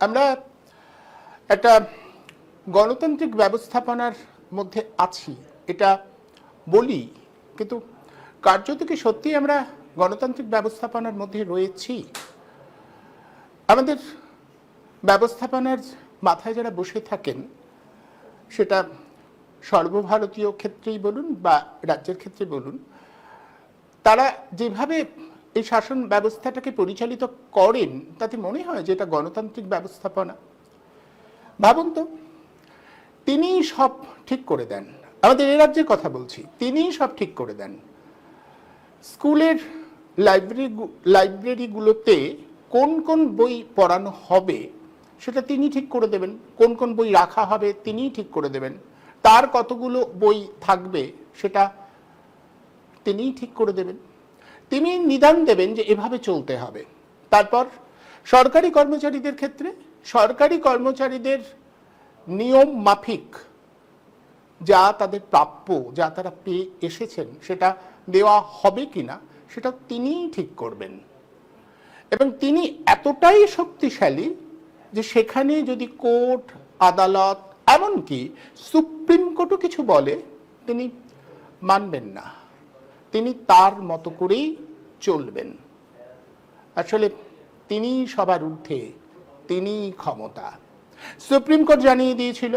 আমরা একটা গণতান্ত্রিক ব্যবস্থাপনার মধ্যে আছি, এটা বলি, কিন্তু কার্যত কি সত্যি আমরা গণতান্ত্রিক ব্যবস্থাপনার মধ্যে রয়েছি? আমাদের ব্যবস্থাপনার মাথায় যারা বসে থাকেন, সেটা সর্বভারতীয় ক্ষেত্রেই বলুন বা রাজ্যের ক্ষেত্রে বলুন, তারা যেভাবে এই শাসন ব্যবস্থাটাকে পরিচালিত করেন, তাতে মনে হয় যে এটা গণতান্ত্রিক ব্যবস্থাপনা? ভাবুন তো তিনি সব ঠিক করে দেন। আমাদের এ রাজ্যের কথা বলছি, তিনিই সব ঠিক করে দেন। স্কুলের লাইব্রেরি লাইব্রেরিগুলোতে কোন কোন বই পড়ানো হবে সেটা তিনি ঠিক করে দেবেন, কোন কোন বই রাখা হবে তিনিই ঠিক করে দেবেন, তার কতগুলো বই থাকবে সেটা তিনিই ঠিক করে দেবেন। তিনি নিদান দেবেন যে এভাবে চলতে হবে। তারপর সরকারি কর্মচারীদের ক্ষেত্রে সরকারি কর্মচারীদের নিয়ম মাফিক যা তাদের প্রাপ্য, যা তারা পেয়ে এসেছেন, সেটা দেওয়া হবে কিনা, সেটা তিনিই ঠিক করবেন। এবং তিনি এতটাই শক্তিশালী যে সেখানে যদি কোর্ট, আদালত, এমনকি সুপ্রিম কোর্টও কিছু বলে, তিনি মানবেন না। তিনি তার মতো করেই চলবেন। আসলে তিনি সবার ঊর্ধ্বে, তিনি ক্ষমতা। সুপ্রিম কোর্ট জানিয়ে দিয়েছিল,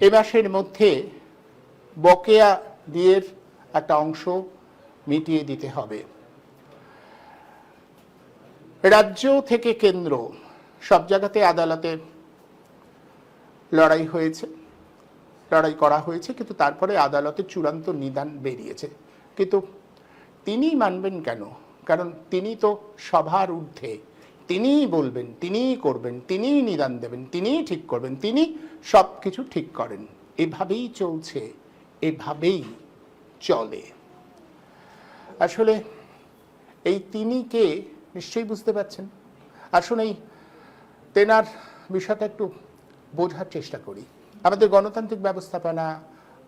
এ মাসের মধ্যে বকেয়া দিয়ের একটা অংশ মিটিয়ে দিতে হবে। রাজ্য থেকে কেন্দ্র, সব জায়গাতে আদালতে লড়াই হয়েছে। লড়াই করা হয়েছে, কিন্তু তারপরে আদালতে চূড়ান্ত নিদান বেরিয়েছে। কিন্তু তিনি মানবেন কেন? কারণ তিনি তো সভার ঊর্ধ্বে। তিনিই বলবেন, তিনিই করবেন, তিনিই নিদান দেবেন, তিনিই ঠিক করবেন, তিনি সব কিছু ঠিক করেন। এভাবেই চলছে, এভাবেই চলে। আসলে এই তিনি কে নিশ্চয়ই বুঝতে পারছেন? আসলে তেনার বিষয়টা একটু বোঝার চেষ্টা করি। আমাদের গণতান্ত্রিক ব্যবস্থাপনা,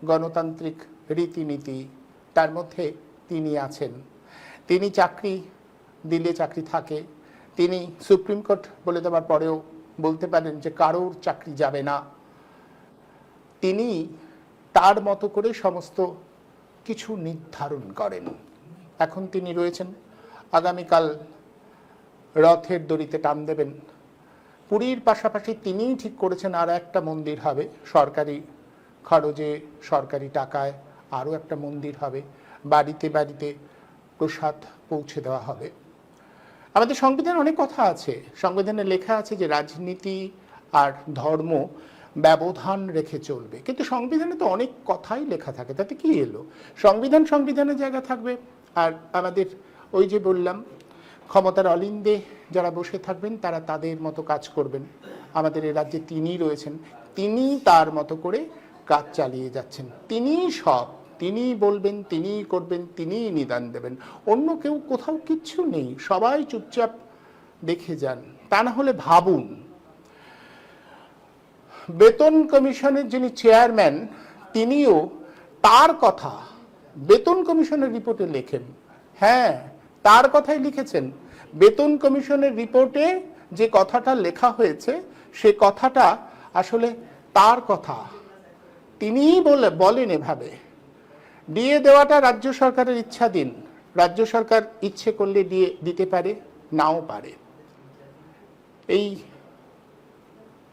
গণতান্ত্রিক রীতিনীতি, তার মধ্যে তিনি আছেন। তিনি চাকরি দিলে চাকরি থাকে। তিনি সুপ্রিম কোর্ট বলে দেওয়ার পরেও বলতে পারেন যে কারোর চাকরি যাবে না। তিনি তার মতো করে সমস্ত কিছু নির্ধারণ করেন। এখন তিনি রয়েছেন। আগামীকাল রথের দড়িতে টান দেবেন। পুরীর পাশাপাশি তিনিই ঠিক করেছেন আর একটা মন্দির হবে সরকারি খরচে, সরকারি টাকায় আরও একটা মন্দির হবে। বাড়িতে বাড়িতে প্রসাদ পৌঁছে দেওয়া হবে। আমাদের সংবিধানে অনেক কথা আছে। সংবিধানে লেখা আছে যে রাজনীতি আর ধর্ম ব্যবধান রেখে চলবে। কিন্তু সংবিধানে তো অনেক কথাই লেখা থাকে। তাতে কি এলো? সংবিধান সংবিধানের জায়গা থাকবে। আর আমাদের ওই যে বললাম ক্ষমতার অলিন্দে যারা বসে থাকবেন, তারা তাদের মতো কাজ করবেন। আমাদের এই রাজ্যে তিনি রয়েছেন। তিনি তার মতো করে কাজ চালিয়ে যাচ্ছেন। তিনি সব। তিনি বলবেন তিনি করবেন তিনি নিদান দেবেন। অন্য কেউ, কোথাও কিচ্ছু নেই। সবাই চুপচাপ দেখে যান। তা না হলে ভাবুন, বেতন কমিশনের যিনি চেয়ারম্যান, তিনিও তার কথা বেতন কমিশনের রিপোর্টে লেখেন। হ্যাঁ তার কথাই লিখেছেন, বেতন কমিশনের রিপোর্টে যে কথাটা লেখা হয়েছে, সে কথাটা আসলে তার কথা। তিনিই বলে, বলেন এভাবে দিয়ে দেওয়াটা রাজ্য সরকারের ইচ্ছাধীন। রাজ্য সরকার ইচ্ছে করলে দিয়ে দিতে পারে, নাও পারে। এই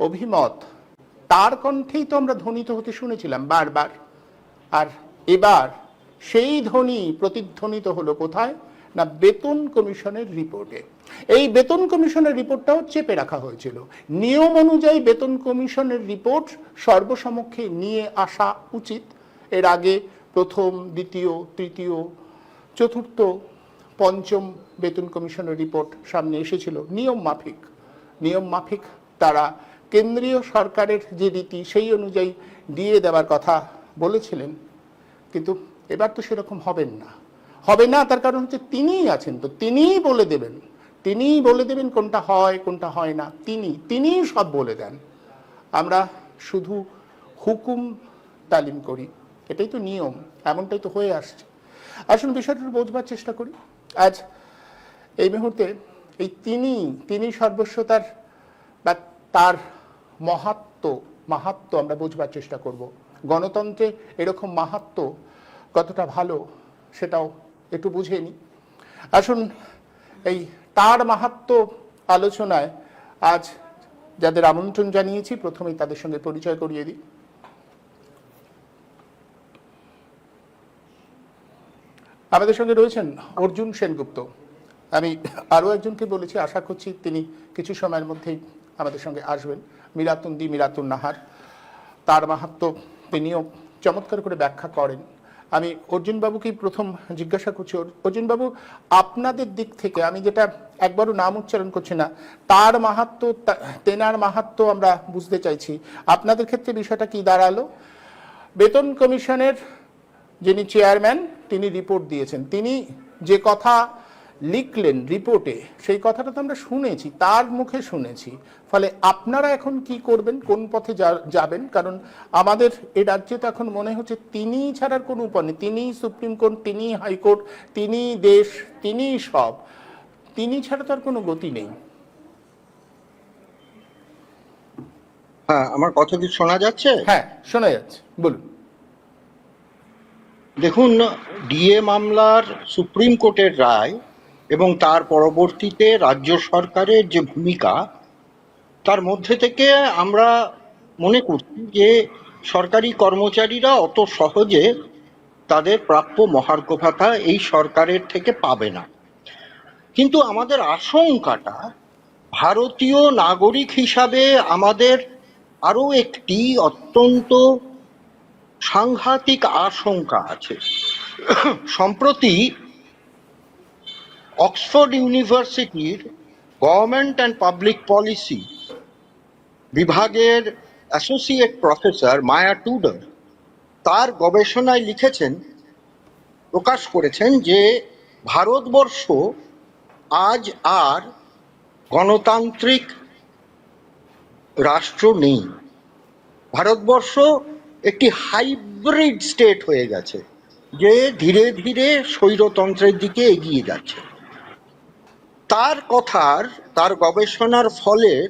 অভিমত, তার কণ্ঠেই তো আমরা ধ্বনিত হতে শুনেছিলাম বারবার। আর এবার সেই ধ্বনি প্রতিধ্বনিত হলো কোথায়? না, বেতন কমিশনের রিপোর্টে। এই বেতন কমিশনের রিপোর্টটাও চেপে রাখা হয়েছিল। নিয়ম অনুযায়ী বেতন কমিশনের রিপোর্ট সর্বসমক্ষে নিয়ে আসা উচিত। এর আগে প্রথম, দ্বিতীয়, তৃতীয়, চতুর্থ, পঞ্চম বেতন কমিশনের রিপোর্ট সামনে এসেছিল। নিয়ম মাফিক। নিয়ম মাফিক তারা কেন্দ্রীয় সরকারের যে রীতি, সেই অনুযায়ী দিয়ে দেওয়ার কথা বলেছিলেন। কিন্তু এবার তো সেরকম হবেন না। হবে না, তার কারণ হচ্ছে তিনিই আছেন। তো তিনিই বলে দেবেন। তিনিই বলে দেবেন কোনটা হয় কোনটা হয় না। তিনি, তিনিই সব বলে দেন। আমরা শুধু হুকুম তালিম করি। এটাই তো নিয়ম, এমনটাই তো হয়ে আসছে। আসুন বিষয়টা বোঝবার চেষ্টা করি। আজ এই মুহূর্তে এই তিনি তিনি সর্বস্ব তার বা তার মহাত্ম, মাহাত্ম আমরা বোঝবার চেষ্টা করব। গণতন্ত্রে এরকম মাহাত্ম কতটা ভালো, সেটাও একটু বুঝে নিই। আসুন, এই তার মাহাত্ম আলোচনায় আজ যাদের আমন্ত্রণ জানিয়েছি, প্রথমেই তাদের সঙ্গে পরিচয় করিয়ে দিই। আমাদের সঙ্গে রয়েছেন অর্জুন সেনগুপ্ত। আমি আরও একজনকে বলেছি, আশা করছি তিনি কিছু সময়ের মধ্যেই আমাদের সঙ্গে আসবেন। মিরাতুন দি মিরাতুন নাহার তার মাহাত্ম তিনিও চমৎকার করে ব্যাখ্যা করেন। আমি অর্জুনবাবুকেই প্রথম জিজ্ঞাসা করছি, অর- অর্জুনবাবু, আপনাদের দিক থেকে আমি যেটা একবারও নাম উচ্চারণ করছি না, তার মাহাত্ম তেনার মাহাত্ম আমরা বুঝতে চাইছি। আপনাদের ক্ষেত্রে বিষয়টা কি দাঁড়াল? বেতন কমিশনের যিনি চেয়ারম্যান, তিনি রিপোর্ট দিয়েছেন। তিনি যে কথা লিখলেন রিপোর্টে সেই কথাটা তো আমরা শুনেছি তার মুখে শুনেছি। ফলে আপনারা এখন কি করবেন কোন পথে যাবেন? কারণ আমাদের এ রাজ্যে তো এখন মনে হচ্ছে তিনি ছাড়ার কোনো উপায় নেই। তিনি সুপ্রিম কোর্ট তিনি হাইকোর্ট তিনি দেশ তিনি সব। তিনি ছাড়া তো আর কোনো গতি নেই। হ্যাঁ আমার কথা কি শোনা যাচ্ছে? হ্যাঁ শোনা যাচ্ছে। বলুন। দেখুন ডিএ মামলার সুপ্রিম কোর্টের রায় এবং তার পরবর্তীতে রাজ্য সরকারের যে ভূমিকা, তার মধ্যে থেকে আমরা মনে করছি যে সরকারি কর্মচারীরা অত সহজে তাদের প্রাপ্য মহার্ঘ ভাতা এই সরকারের থেকে পাবে না। কিন্তু আমাদের আশঙ্কাটা ভারতীয় নাগরিক হিসাবে আমাদের আরও একটি অত্যন্ত সাংঘাতিক আশঙ্কা আছে। সম্প্রতি অক্সফোর্ড ইউনিভার্সিটির গভর্নমেন্ট অ্যান্ড পাবলিক পলিসি বিভাগের অ্যাসোসিয়েট প্রফেসর মায়া টুডার তার গবেষণায় লিখেছেন, প্রকাশ করেছেন যে ভারতবর্ষ আজ আর গণতান্ত্রিক রাষ্ট্র নেই। ভারতবর্ষ একটি হাইব্রিড স্টেট হয়ে গেছে, যে ধীরে ধীরে স্বৈরতন্ত্রের দিকে এগিয়ে যাচ্ছে। তার কথার, তার গবেষণার ফলের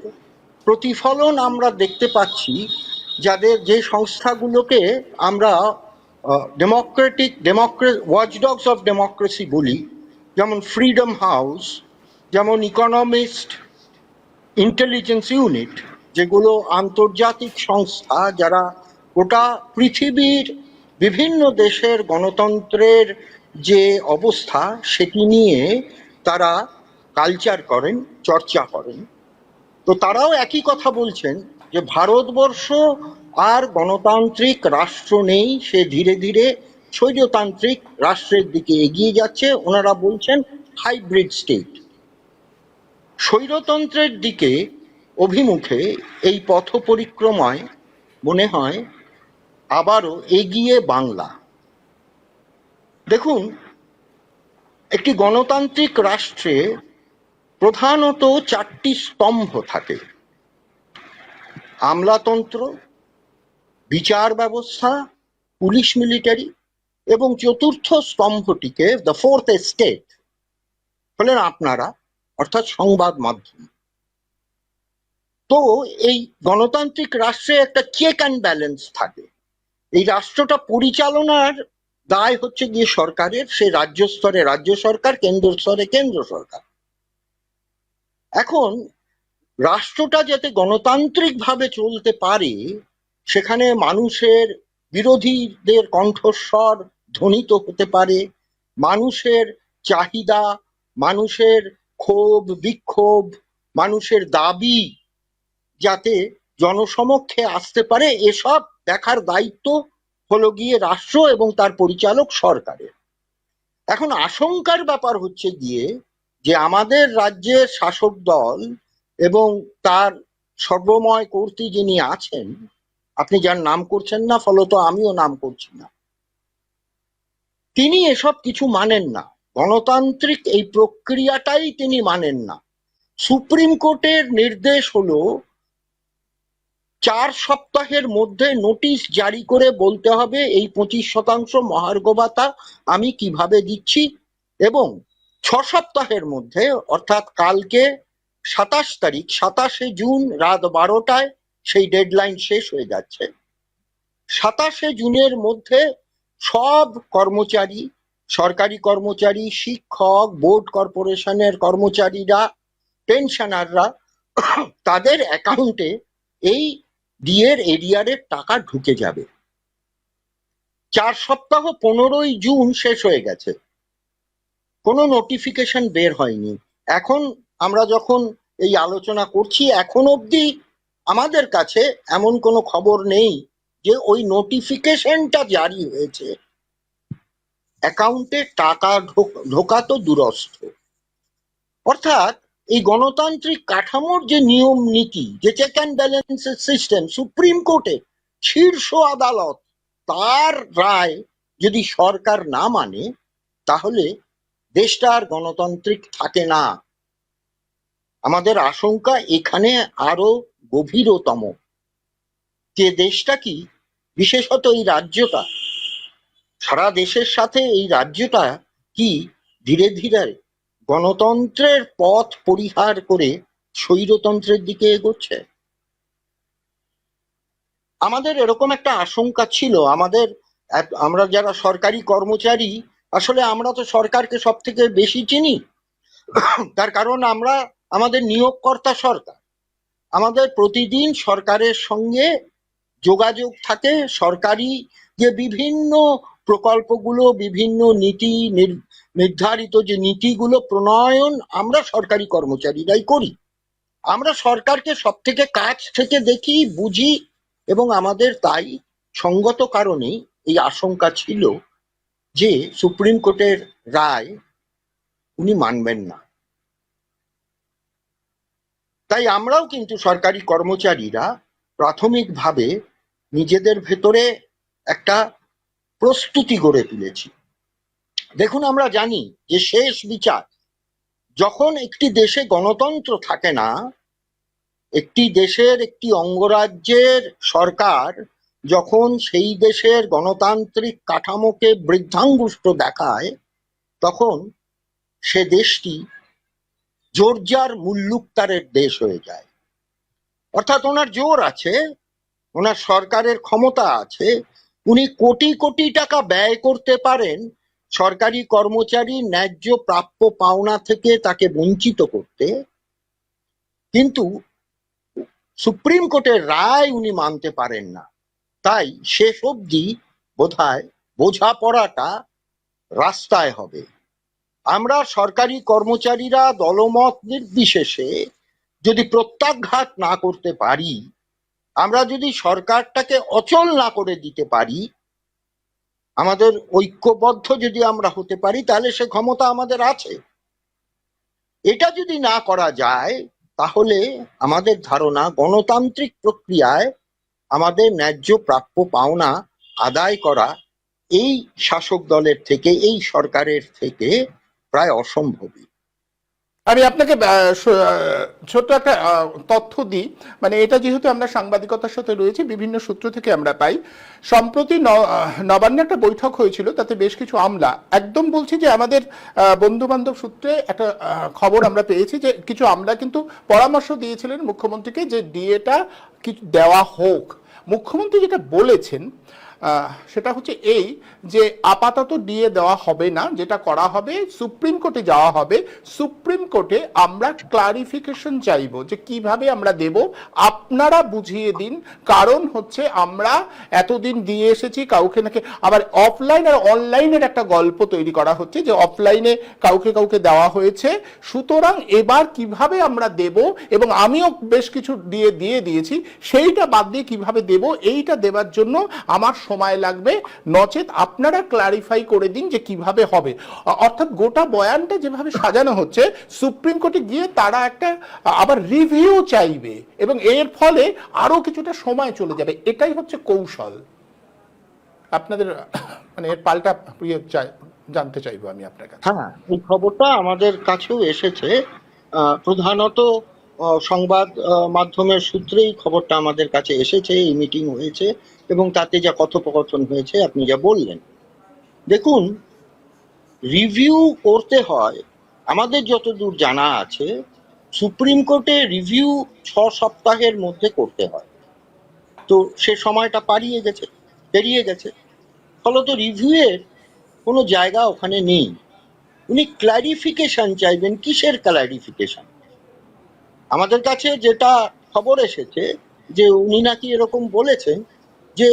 প্রতিফলন আমরা দেখতে পাচ্ছি যাদের যে সংস্থাগুলোকে আমরা ডেমোক্রেটিক ডেমোক্রে ওয়াচডগস অফ ডেমোক্রেসি বলি, যেমন ফ্রিডম হাউস যেমন ইকোনমিস্ট ইন্টেলিজেন্স ইউনিট যেগুলো আন্তর্জাতিক সংস্থা যারা গোটা পৃথিবীর বিভিন্ন দেশের গণতন্ত্রের যে অবস্থা, সেটি নিয়ে তারা কালচার করেন, চর্চা করেন। তো তারাও একই কথা বলছেন যে ভারতবর্ষ আর গণতান্ত্রিক রাষ্ট্র নেই, সে ধীরে ধীরে স্বৈরতান্ত্রিক রাষ্ট্রের দিকে এগিয়ে যাচ্ছে। ওনারা বলছেন হাইব্রিড স্টেট। স্বৈরতন্ত্রের দিকে অভিমুখে এই পথ পরিক্রমায় মনে হয় আবারও এগিয়ে বাংলা। দেখুন, একটি গণতান্ত্রিক রাষ্ট্রে প্রধানত চারটি স্তম্ভ থাকে। আমলাতন্ত্র, বিচার ব্যবস্থা, পুলিশ মিলিটারি এবং চতুর্থ স্তম্ভটিকে দ্য ফোর্থ স্টেট হলেন আপনারা, অর্থাৎ সংবাদ মাধ্যম। তো এই গণতান্ত্রিক রাষ্ট্রে একটা চেক অ্যান্ড ব্যালেন্স থাকে। এই রাষ্ট্রটা পরিচালনার দায় হচ্ছে গিয়ে সরকারের, সে রাজ্য স্তরে রাজ্য সরকার, কেন্দ্র স্তরে কেন্দ্র সরকার। এখন রাষ্ট্রটা যাতে গণতান্ত্রিক ভাবে চলতে পারে, সেখানে মানুষের বিরোধীদের কণ্ঠস্বর ধ্বনিত হতে পারে, মানুষের চাহিদা, মানুষের ক্ষোভ, বিক্ষোভ, মানুষের দাবি যাতে জনসমক্ষে আসতে পারে, এসব দেখার দায়িত্ব হলো গিয়ে রাষ্ট্র এবং তার পরিচালক সরকারের। এখন আশঙ্কার ব্যাপার হচ্ছে গিয়ে যে আমাদের রাজ্যের শাসক দল এবং তার সর্বময় কর্তৃ যিনি আছেন, আপনি যার নাম করছেন না, ফলত আমিও নাম করছি না। তিনি এসব কিছু মানেন না। গণতান্ত্রিক এই প্রক্রিয়াটাই তিনি মানেন না। সুপ্রিম কোর্টের নির্দেশ হলো, চার সপ্তাহের মধ্যে নোটিশ জারি করে বলতে হবে, এই পঁচিশ শতাংশ মহার্ঘ ভাতা আমি কীভাবে দিচ্ছি এবং ছ সপ্তাহের মধ্যে, অর্থাৎ কালকে সাতাশ তারিখ, সাতাশে জুন রাত বারোটায় সেই ডেডলাইন শেষ হয়ে যাচ্ছে। সাতাশে জুনের মধ্যে সব কর্মচারী, সরকারি কর্মচারী, শিক্ষক, বোর্ড কর্পোরেশনের কর্মচারীরা, পেনশনাররা, তাদের অ্যাকাউন্টে এই ডিএর এরিয়ারের টাকা ঢুকে যাবে। চার সপ্তাহ পনেরোই জুন শেষ হয়ে গেছে। কোনো নোটিফিকেশন বের হয়নি। এখন আমরা যখন এই আলোচনা করছি, এখন অবধি আমাদের কাছে এমন কোনো খবর নেই যে ওই নোটিফিকেশনটা জারি হয়েছে। অ্যাকাউন্টে টাকা ঢোক- তো দুরস্থ অর্থাৎ এই গণতান্ত্রিক কাঠামোর যে নিয়ম নীতি, যে চেক অ্যান্ড ব্যালেন্সের সিস্টেম সুপ্রিম কোর্টে শীর্ষ আদালত তার রায় যদি সরকার না মানে তাহলে দেশটা আর গণতান্ত্রিক থাকে না। আমাদের আশঙ্কা এখানে আরও গভীরতম। যে দেশটা কি? বিশেষত এই রাজ্যটা। সারা দেশের সাথে এই রাজ্যটা কি? ধীরে ধীরে গণতন্ত্রের পথ পরিহার করে স্বৈরতন্ত্রের দিকে এগোচ্ছে। আমাদের এরকম একটা আশঙ্কা ছিল। আমাদের আমরা যারা সরকারি কর্মচারী আসলে আমরা তো সরকারকে সব থেকে বেশি চিনি। তার কারণ আমরা আমাদের নিয়োগকর্তা সরকার। আমাদের প্রতিদিন সরকারের সঙ্গে যোগাযোগ থাকে, সরকারি যে বিভিন্ন প্রকল্পগুলো, বিভিন্ন নীতি নির- নির্ধারিত যে নীতিগুলো, প্রণয়ন আমরা সরকারি কর্মচারীরাই করি। আমরা সরকারকে সব থেকে কাছ থেকে দেখি, বুঝি এবং আমাদের তাই সঙ্গত কারণেই এই আশঙ্কা ছিল যে সুপ্রিম কোর্টের রায় উনি মানবেন না। তাই আমরাও কিন্তু সরকারি কর্মচারীরা প্রাথমিকভাবে নিজেদের ভেতরে একটা প্রস্তুতি গড়ে তুলেছি। দেখুন, আমরা জানি যে শেষ বিচার, যখন একটি দেশে গণতন্ত্র থাকে না, একটি দেশের একটি অঙ্গরাজ্যের সরকার যখন সেই দেশের গণতান্ত্রিক কাঠামোকে বৃদ্ধাঙ্গুষ্ট দেখায়, তখন সে দেশটি জোরজার মুল্লুকতারের দেশ হয়ে যায়। অর্থাৎ ওনার জোর আছে, ওনার সরকারের ক্ষমতা আছে, উনি কোটি কোটি টাকা ব্যয় করতে পারেন, সরকারি কর্মচারী ন্যায্য প্রাপ্য পাওনা থেকে তাকে বঞ্চিত করতে। কিন্তু সুপ্রিম কোর্টের রায় উনি মানতে পারেন না। তাই শেষ অবধি বোধহয় বোঝাপড়াটা রাস্তায় হবে। আমরা সরকারি কর্মচারীরা দলমত নির্বিশেষে যদি প্রত্যাঘাত না করতে পারি, আমরা যদি সরকারটাকে অচল না করে দিতে পারি, আমাদের ঐক্যবদ্ধ যদি আমরা হতে পারি, তাহলে সে ক্ষমতা আমাদের আছে। এটা যদি না করা যায়, তাহলে আমাদের ধারণা গণতান্ত্রিক প্রক্রিয়ায় আমাদের ন্যায্য প্রাপ্য পাওনা আদায় করা এই শাসক দলের থেকে, এই সরকারের থেকে প্রায় অসম্ভবই। আমি আপনাকে ছোট্ট একটা তথ্য দিই। মানে এটা যেহেতু আমরা সাংবাদিকতার সাথে রয়েছে, বিভিন্ন সূত্র থেকে আমরা পাই। সম্প্রতি নবান্নে একটা বৈঠক হয়েছিল, তাতে বেশ কিছু আমলা। একদম বলছি যে আমাদের বন্ধু বান্ধব সূত্রে একটা খবর আমরা পেয়েছি যে কিছু আমলা কিন্তু পরামর্শ দিয়েছিলেন মুখ্যমন্ত্রীকে যে ডিএটা কিছু দেওয়া হোক। মুখ্যমন্ত্রী যেটা বলেছেন সেটা হচ্ছে এই যে আপাতত দিয়ে দেওয়া হবে না, যেটা করা হবে, সুপ্রিম কোর্টে যাওয়া হবে। সুপ্রিম কোর্টে আমরা ক্লারিফিকেশন চাইব যে কীভাবে আমরা দেব। আপনারা বুঝিয়ে দিন, কারণ হচ্ছে আমরা এতদিন দিয়ে এসেছি, কাউকে নাকি আবার অফলাইন আর অনলাইনের একটা গল্প তৈরি করা হচ্ছে যে অফলাইনে কাউকে কাউকে দেওয়া হয়েছে। সুতরাং এবার কীভাবে আমরা দেব এবং আমিও বেশ কিছু দিয়ে দিয়ে দিয়েছি, সেইটা বাদ দিয়ে কীভাবে দেব, এইটা দেবার জন্য আমার সময় লাগবে। নচেত আপনারা ক্লারিফাই করে দিন যে কীভাবে হবে। অর্থাৎ গোটা বয়ানটা যেভাবে সাজানো হচ্ছে, সুপ্রিম কোর্টে গিয়ে তারা একটা, আবার রিভিউ চাইবে এবং এর ফলে আরও কিছুটা সময় চলে যাবে। এটাই হচ্ছে কৌশল। আপনাদের মানে এর পাল্টা ইয়ে চাই- জানতে চাইব আমি আপনার কাছে। হ্যাঁ এই খবরটা আমাদের কাছেও এসেছে। প্রধানত সংবাদ মাধ্যমের সূত্রেই খবরটা আমাদের কাছে এসেছে, এই মিটিং হয়েছে। এবং তাতে যা কথোপকথন হয়েছে, আপনি যা বললেন। দেখুন রিভিউ করতে হয়, আমাদের যতদূর জানা আছে, সুপ্রিম কোর্টে রিভিউ ছ সপ্তাহের মধ্যে করতে হয়। তো সে সময়টা পারিয়ে গেছে, পেরিয়ে গেছে। ফলত রিভিউয়ের কোনো জায়গা ওখানে নেই। উনি ক্ল্যারিফিকেশন চাইবেন, কিসের ক্ল্যারিফিকেশন আমাদের কাছে যেটা খবর এসেছে, যে উনি নাকি এরকম বলেছেন যে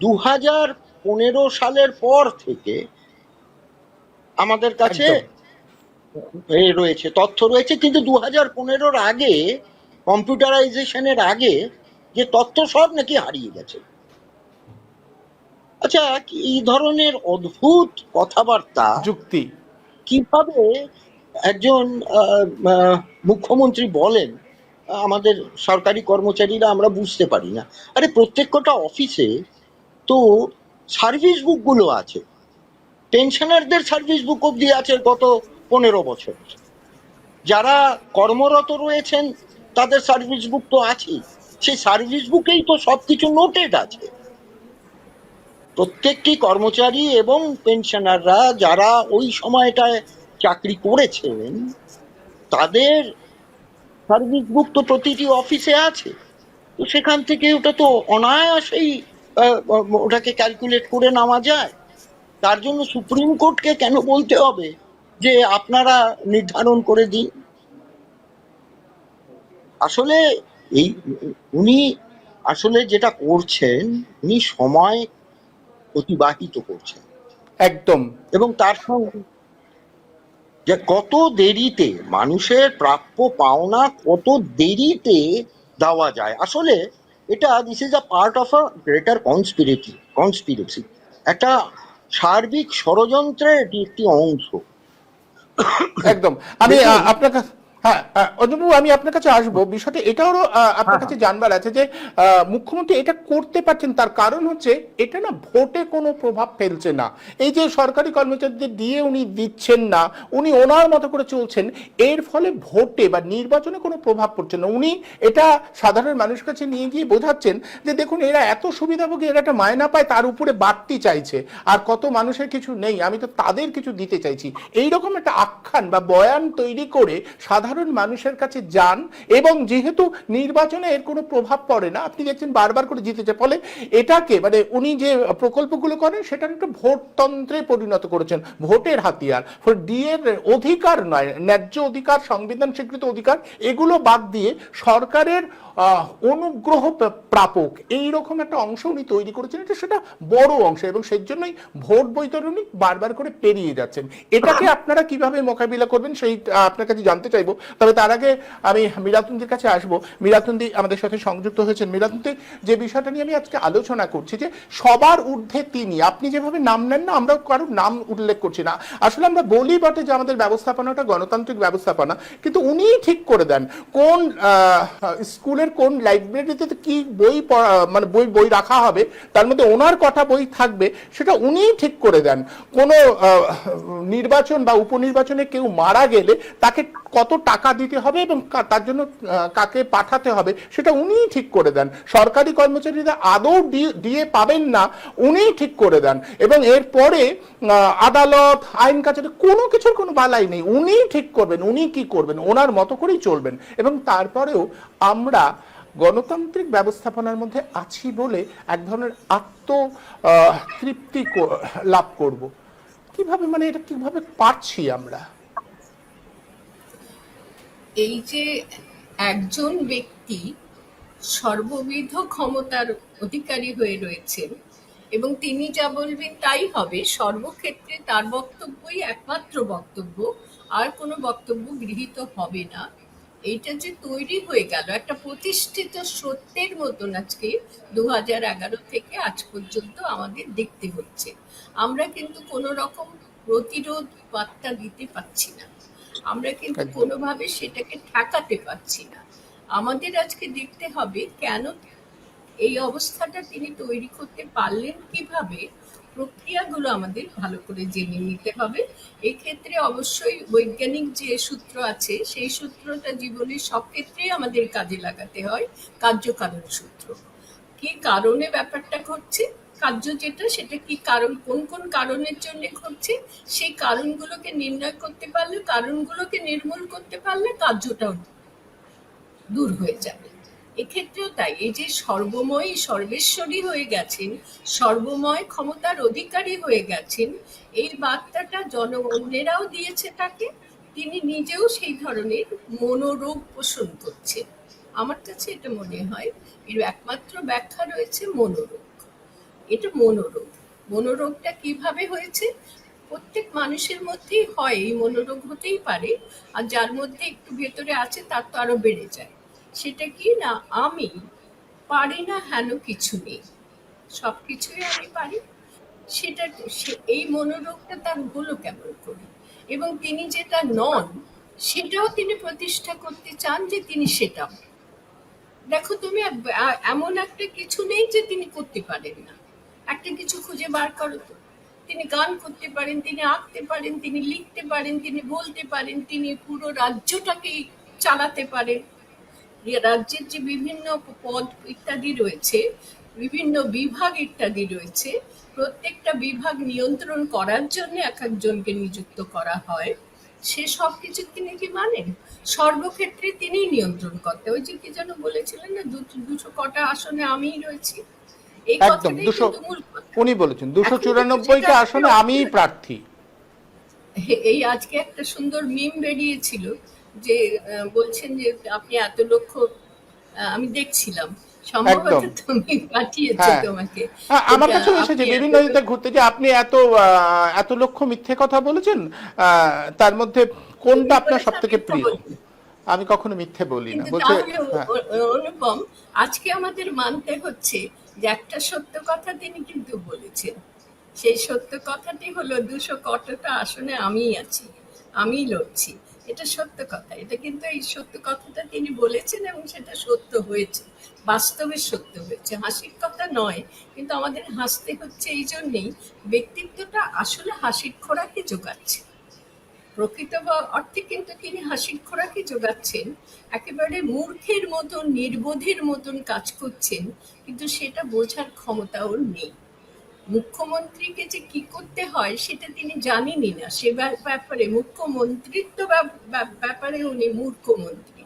দু হাজার পনেরো সালের পর থেকে আমাদের কাছে রয়েছে তথ্য রয়েছে কিন্তু দু হাজার পনেরোর আগে কম্পিউটারাইজেশনের আগে যে তথ্য সব নাকি হারিয়ে গেছে। আচ্ছা এই ধরনের অদ্ভুত কথাবার্তা যুক্তি। কীভাবে একজন মুখ্যমন্ত্রী বলেন আমাদের সরকারি কর্মচারীরা আমরা বুঝতে পারি না। আরে প্রত্যেকটা অফিসে তো সার্ভিস বুকগুলো আছে। পেনশনারদের সার্ভিস বুক অব্দি আছে গত পনেরো বছর। যারা কর্মরত রয়েছেন, তাদের সার্ভিস বুক তো আছেই। সেই সার্ভিস বুকেই তো সবকিছু নোটেড আছে। প্রত্যেকটি কর্মচারী এবং পেনশনাররা যারা ওই সময়টায় চাকরি করেছেন, তাদের সার্ভিস বুক তো প্রতিটি অফিসে আছে। তো সেখান থেকে ওটা তো অনায়াসেই ওটাকে ক্যালকুলেট করে নেওয়া যায়। তার জন্য সুপ্রিম কোর্টকে কেন বলতে হবে যে আপনারা নির্ধারণ করে দিন? আসলে এই উনি আসলে যেটা করছেন উনি সময় অতিবাহিত করছেন। একদম। এবং তার সঙ্গে যে কত দেরিতে মানুষের প্রাপ্য পাওনা কত দেরিতে দেওয়া যায়। আসলে এটা this is a part of a greater conspiracy conspiracy একটা সার্বিক ষড়যন্ত্রের এটি একটি অংশ। একদম। আমি আপনার কাছে হ্যাঁ আহ, অজয়বাবু আমি আপনার কাছে আসব। বিষয়টা এটাও আপনার কাছে জানবার আছে যে মুখ্যমন্ত্রী এটা করতে পারছেন তার কারণ হচ্ছে এটা না ভোটে কোনো প্রভাব ফেলছে না। এই যে সরকারি কর্মচারীদের দিয়ে উনি দিচ্ছেন না উনি ওনার মতো করে চলছেন এর ফলে ভোটে বা নির্বাচনে কোনো প্রভাব পড়ছে না। উনি এটা সাধারণ মানুষের কাছে নিয়ে গিয়ে বোঝাচ্ছেন যে দেখুন এরা এত সুবিধাভোগী এরা একটা মায়না পায় তার উপরে বাড়তি চাইছে। আর কত মানুষের কিছু নেই আমি তো তাদের কিছু দিতে চাইছি। এই রকম একটা আখ্যান বা বয়ান তৈরি করে সাধারণ মানুষের কাছে যান এবং যেহেতু নির্বাচনে এর কোনো প্রভাব পড়ে না, আপনি দেখছেন বারবার করে জিতেছে, ফলে এটাকে মানে উনি যে প্রকল্পগুলো করেন সেটা একটা ভোটতন্ত্রে পরিণত করেছেন, ভোটের হাতিয়ার। ডিএর অধিকার নয়, ন্যায্য অধিকার সংবিধান স্বীকৃত অধিকার, এগুলো বাদ দিয়ে সরকারের অনুগ্রহ প্রাপক এই রকম একটা অংশ উনি তৈরি করেছেন, এটা সেটা বড় অংশ এবং সেই জন্যই ভোট বৈতরণী বারবার করে পেরিয়ে যাচ্ছেন। এটাকে আপনারা কীভাবে মোকাবিলা করবেন সেই আপনার কাছে জানতে চাইব। তবে তার আগে আমি মিরাতুন্দির কাছে আসব। মিরাতুন্দি আমাদের সাথে সংযুক্ত হয়েছেন। মিরাতুন্দি, যে বিষয়টা নিয়ে আমি আজকে আলোচনা করছি যে সবার ঊর্ধ্বে তিনি, আপনি যেভাবে নাম নেন না, আমরা কারোর নাম উল্লেখ করছি না। আসলে আমরা বলি বটে যে আমাদের ব্যবস্থাপনাটা গণতান্ত্রিক ব্যবস্থাপনা, কিন্তু উনিই ঠিক করে দেন। কোন স্কুলের কোন লাইব্রেরিতে কি বই মানে বই বই রাখা হবে, তার মধ্যে ওনার কটা বই থাকবে, সেটা উনিই ঠিক করে দেন। কোনো নির্বাচন বা উপনির্বাচনে কেউ মারা গেলে তাকে কত টাকা দিতে হবে এবং তার জন্য কাকে পাঠাতে হবে, সেটা উনিই ঠিক করে দেন। সরকারি কর্মচারীরা আদৌ দিয়ে পাবেন না, উনিই ঠিক করে দেন। এবং এরপরে আদালত, আইন কাছারি কোনো কিছুর কোনো বালাই নেই। উনিই ঠিক করবেন উনি কি করবেন, ওনার মতো করেই চলবেন। এবং তারপরেও আমরা গণতান্ত্রিক ব্যবস্থাপনার মধ্যে আছি বলে এক ধরনের আত্ম তৃপ্তি লাভ করব। কীভাবে মানে এটা কীভাবে পারছি আমরা? এই যে একজন ব্যক্তি সর্ববিধ ক্ষমতার অধিকারী হয়ে রয়েছেন, এবং তিনি যা বলবেন তাই হবে, সর্বক্ষেত্রে তার বক্তব্যই একমাত্র বক্তব্য, আর কোনো বক্তব্য গৃহীত হবে না। এইটা যে তৈরি হয়ে গেল, একটা প্রতিষ্ঠিত সত্যের মতন আজকে দু হাজার এগারো থেকে আজ পর্যন্ত আমাদের দেখতে হচ্ছে। আমরা কিন্তু কোনো রকম প্রতিরোধ বার্তা দিতে পারছি না। আমরা কিন্তু কোনোভাবে সেটাকে ঠেকাতে পারছি না। আমাদের আজকে দেখতে হবে কেন এই অবস্থাটা তিনি তৈরি করতে পারলেন কীভাবে প্রক্রিয়াগুলো আমাদের ভালো করে জেনে নিতে হবে। এক্ষেত্রে অবশ্যই বৈজ্ঞানিক যে সূত্র আছে সেই সূত্রটা জীবনের সব ক্ষেত্রেই আমাদের কাজে লাগাতে হয় কার্যকারণ সূত্র। কি কারণে ব্যাপারটা ঘটছে? কার্য যেটা, সেটা কি কারণ, কোন কোন কারণের জন্য ঘটছে, সেই কারণগুলোকে নির্ণয় করতে পারলে, কারণগুলোকে নির্মূল করতে পারলে কার্যটাও দূর হয়ে যাবে। এক্ষেত্রেও তাই, এই যে সর্বময় সর্বেশ্বরী হয়ে গেছেন, সর্বময় ক্ষমতার অধিকারী হয়ে গেছেন, এই বার্তাটা জনগণেরাও দিয়েছে তাকে, তিনি নিজেও সেই ধরনের মনোরোগ পোষণ করছেন। আমার কাছে এটা মনে হয়, এর একমাত্র ব্যাখ্যা রয়েছে মনোরোগ। এটা মনোরোগ। মনোরোগটা কীভাবে হয়েছে? প্রত্যেক মানুষের মধ্যেই হয়, এই মনোরোগ হতেই পারে। আর যার মধ্যে একটু ভেতরে আছে, তার তো আরও বেড়ে যায়। সেটা কি না, আমি পারি না হেন কিছু নেই। সব কিছুই আমি পারি। সেটা এই মনোরোগটা তার হলো কেমন করে? এবং তিনি যেটা নন, সেটাও তিনি প্রতিষ্ঠা করতে চান যে তিনি সেটাও দেখো তুমি এমন একটা কিছু নেই যে তিনি করতে পারেন না। একটা কিছু খুঁজে বার করো তো। তিনি গান করতে পারেন, তিনি আঁকতে পারেন, তিনি লিখতে পারেন, তিনি বলতে পারেন, তিনি পুরো রাজ্যটাকেই চালাতে পারেন। রাজ্যের যে বিভিন্ন পদ ইত্যাদি রয়েছে, বিভিন্ন বিভাগ ইত্যাদি রয়েছে, প্রত্যেকটা বিভাগ নিয়ন্ত্রণ করার জন্য এক একজনকে নিযুক্ত করা হয়। সে সব কিছু তিনি কি মানেন? সর্বক্ষেত্রে তিনিই নিয়ন্ত্রণ করতে ওই যে কি যেন বলেছিলেন না দুশো কটা আসনে আমিই রয়েছি। একদম দুশো। উনি বলেছেন দুশো চুরানব্বইটা আসনে আমিই প্রার্থী। এই আজকে একটা সুন্দর মিম বেরিয়েছিল যে বলছেন যে আপনি এত লক্ষ আমি দেখছিলাম সম্ভবত তুমি পাঠিয়েছো হ্যাঁ। তোমাকে। হ্যাঁ, আমার কাছেও এসেছে বিভিন্ন ঘুরতে যে আপনি এত এত লক্ষ মিথ্যে কথা বলেছেন তার মধ্যে কোনটা আপনার সব থেকে প্রিয়? আমি কখনো মিথ্যে বলি না বলছে হ্যাঁ, অনুপম আজকে আমাদের মানতে হচ্ছে যে একটা সত্য কথা তিনি কিন্তু বলেছেন। সেই সত্য কথাটি হলো, দুশো কতটা আসনে আমিই আছি, আমিই লড়ছি। এটা সত্য কথা। এটা কিন্তু এই সত্য কথাটা তিনি বলেছেন এবং সেটা সত্য হয়েছে। বাস্তবে সত্য হয়েছে। হাসির কথা নয়, কিন্তু আমাদের হাসতে হচ্ছে এই জন্যেই ব্যক্তিত্বটা আসলে হাসির খোরাকি যোগাচ্ছে। প্রকৃত অর্থে কিন্তু তিনি হাসির খোরাকে যোগাচ্ছেন একেবারে মূর্খের মতন, নির্বোধের মতন কাজ করছেন, কিন্তু সেটা বোঝার ক্ষমতা ওর নেই। মুখ্যমন্ত্রীকে যে কি করতে হয় সেটা তিনি জানেনই না। সে ব্যাপ- ব্যাপারে মুখ্যমন্ত্রিত্ব ব্যাপ- ব্যাপ- ব্যাপারে উনি মূর্খমন্ত্রী।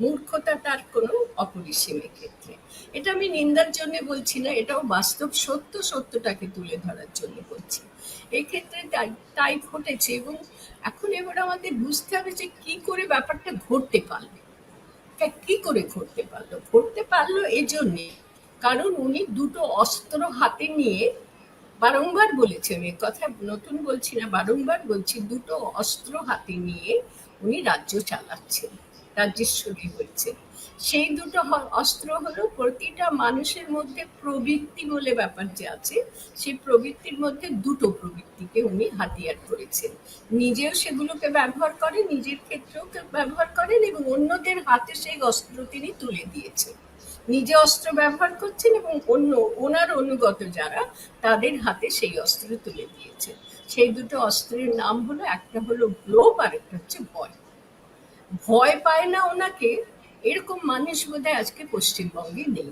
মূর্খতা তার কোনো অপরিসীমের ক্ষেত্রে। এটা আমি নিন্দার জন্য বলছি না, এটাও বাস্তব সত্য, সত্যটাকে তুলে ধরার জন্য বলছি। এক্ষেত্রে তাই তাই ঘটেছে এবং এখন এবার আমাদের বুঝতে হবে যে কি করে ব্যাপারটা ঘটতে পারল। কি করে ঘটতে পারল? ঘটতে পারল এজন্যে কারণ উনি দুটো অস্ত্র হাতে নিয়ে বারংবার বলেছে আমি কথা নতুন বলছি না, বারংবার বলছি, দুটো অস্ত্র হাতে নিয়ে উনি রাজ্য চালাচ্ছেন রাজ্যেশ্বরী হয়েছে। সেই দুটো অস্ত্র হলো প্রতিটা মানুষের মধ্যে প্রবৃত্তি বলে ব্যাপার যে আছে। সেই প্রবৃত্তির মধ্যে দুটো প্রবৃত্তিকে উনি হাতিয়ার করেছেন। নিজেও সেগুলোকে ব্যবহার করেন, নিজের ক্ষেত্রেও ব্যবহার করেন এবং অন্যদের হাতে সেই অস্ত্র তিনি তুলে দিয়েছেন। নিজে অস্ত্র ব্যবহার করছেন এবং অন্য, ওনার অনুগত যারা, তাদের হাতে সেই অস্ত্র তুলে দিয়েছেন। সেই দুটো অস্ত্রের নাম হলো, একটা হলো গ্লোব আর একটা হচ্ছে ভয়। ভয় পায় না ওনাকে এরকম মানুষ বোধহয় আজকে পশ্চিমবঙ্গে নেই।